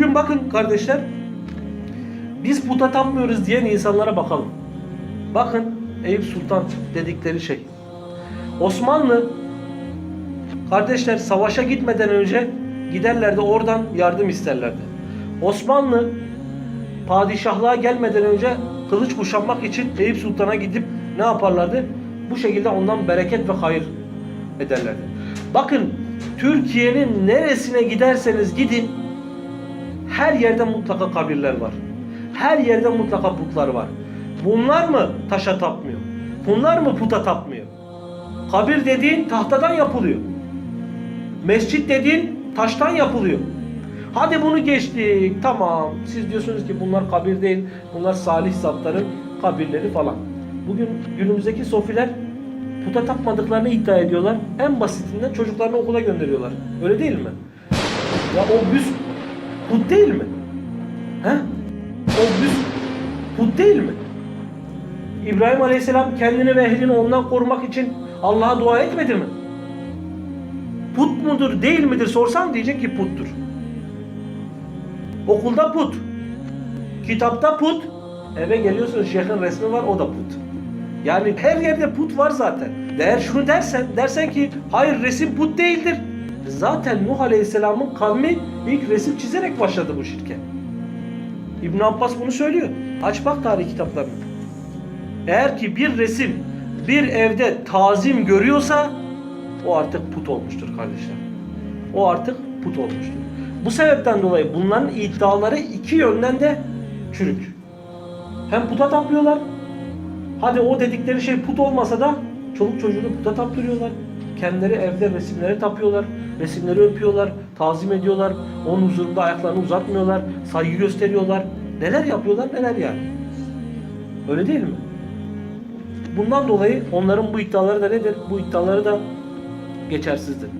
Bugün bakın kardeşler, biz puta tapmıyoruz diyen insanlara bakalım. Bakın Eyüp Sultan dedikleri şey. Osmanlı kardeşler savaşa gitmeden önce giderlerdi oradan yardım isterlerdi. Osmanlı padişahlığa gelmeden önce kılıç kuşanmak için Eyüp Sultan'a gidip ne yaparlardı? Bu şekilde ondan bereket ve hayır ederlerdi. Bakın Türkiye'nin neresine giderseniz gidin her yerde mutlaka kabirler var. Her yerde mutlaka putlar var. Bunlar mı taşa tapmıyor? Bunlar mı puta tapmıyor? Kabir dediğin tahtadan yapılıyor. Mescit dediğin taştan yapılıyor. Hadi bunu geçtik. Tamam. Siz diyorsunuz ki bunlar kabir değil. Bunlar salih zatların kabirleri falan. Bugün günümüzdeki sofiler puta tapmadıklarını iddia ediyorlar. En basitinden çocuklarını okula gönderiyorlar. Öyle değil mi? Ya o büst put değil mi? He? O büst put değil mi? İbrahim Aleyhisselam kendini ve ehlini ondan korumak için Allah'a dua etmedi mi? Put mudur değil midir sorsan diyecek ki puttur. Okulda put. Kitapta put. Eve geliyorsun şeyhin resmi var o da put. Yani her yerde put var zaten. Eğer şunu dersen, dersen ki hayır resim put değildir. Zaten Nuh Aleyhisselam'ın kavmi ilk resim çizerek başladı bu şirke. İbn Abbas bunu söylüyor. Aç bak tarih kitaplarını. Eğer ki bir resim bir evde tazim görüyorsa o artık put olmuştur kardeşler. O artık put olmuştur. Bu sebepten dolayı bunların iddiaları iki yönden de çürük. Hem puta tapıyorlar. Hadi o dedikleri şey put olmasa da çoluk çocuğunu puta taptırıyorlar. Kendileri evde resimleri tapıyorlar. Resimleri öpüyorlar, tazim ediyorlar. Onun huzurunda ayaklarını uzatmıyorlar, saygı gösteriyorlar. Neler yapıyorlar neler yani. Öyle değil mi? Bundan dolayı onların bu iddiaları da nedir? Bu iddiaları da geçersizdir.